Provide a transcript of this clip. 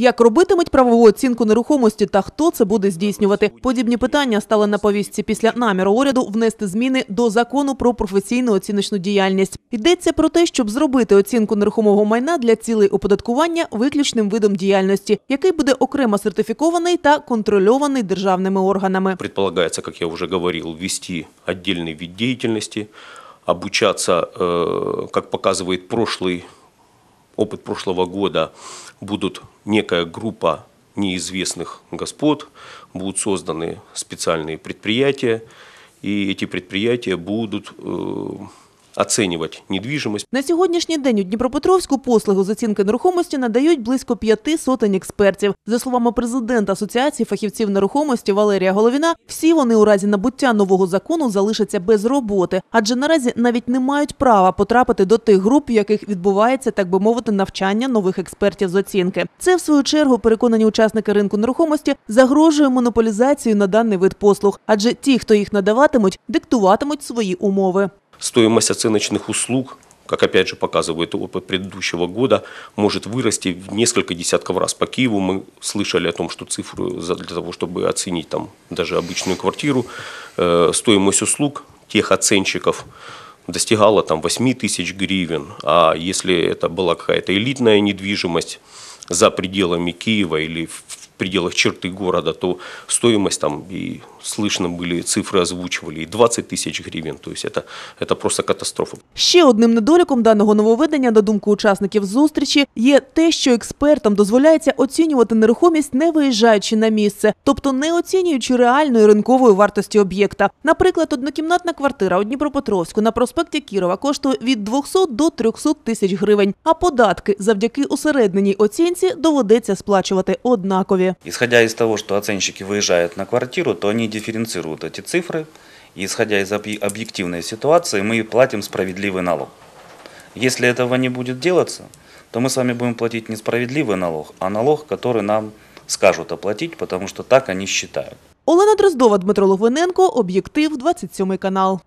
Як робитимуть правову оцінку нерухомості та хто це буде здійснювати? Подібні питання стали на повістці після наміру уряду внести зміни до закону про професійну оціночну діяльність. Йдеться про те, щоб зробити оцінку нерухомого майна для цілей оподаткування виключним видом діяльності, який буде окремо сертифікований та контрольований державними органами. Предполагается, как я уже говорил, ввести отдельный вид деятельности, обучаться, э, как показывает прошлый опыт прошлого года, будут некая группа неизвестных господ, будут созданы специальные предприятия, и эти предприятия будут э, оценивать недвижимость. На сьогоднішній день у Дніпропетровську послугу з оцінки нерухомості надають близько п'яти сотень експертів. За словами президента Асоціації фахівців нерухомості Валерія Головіна, всі вони у разі набуття нового закону залишаться без роботи, адже наразі навіть не мають права потрапити до тих груп, в яких відбувається, так би мовити, навчання нових експертів з оцінки. Це, в свою чергу, переконані учасники ринку нерухомості, загрожує монополізацією на даний вид послуг, адже ті, хто їх надаватимуть, диктуватимуть свої умови. Стоимость оценочных услуг, как опять же показывает опыт предыдущего года, может вырасти в несколько десятков раз. По Киеву мы слышали о том, что цифру для того, чтобы оценить там даже обычную квартиру, э, стоимость услуг тех оценщиков достигала там 8 тысяч гривен. А если это была какая-то элитная недвижимость за пределами Киева или в пределах черты города, то стоимость там и слышно были цифры озвучивали и 20 тысяч гривен. То есть это, это просто катастрофа. Ще одним недоліком даного нововведення, на думку учасників зустрічі, є те, що експертам дозволяється оцінювати нерухомість, не виїжджаючи на місце, тобто не оцінюючи реальної ринкової вартості об'єкта. Наприклад, однокімнатна квартира у Дніпропетровську на проспекті Кірова коштує від 200 до 300 тисяч гривень, а податки завдяки усередненій оцінці доведеться сплачувати однакові. Исходя из того, что оценщики выезжают на квартиру, то они дифференцируют эти цифры. И исходя из объ- объективной ситуации, мы платим справедливый налог. Если этого не будет делаться, то мы с вами будем платить не справедливый налог, а налог, который нам скажут оплатить, потому что так они считают. Олена Дроздова, Дмитро Логвиненко, об'єктив, 27 канал.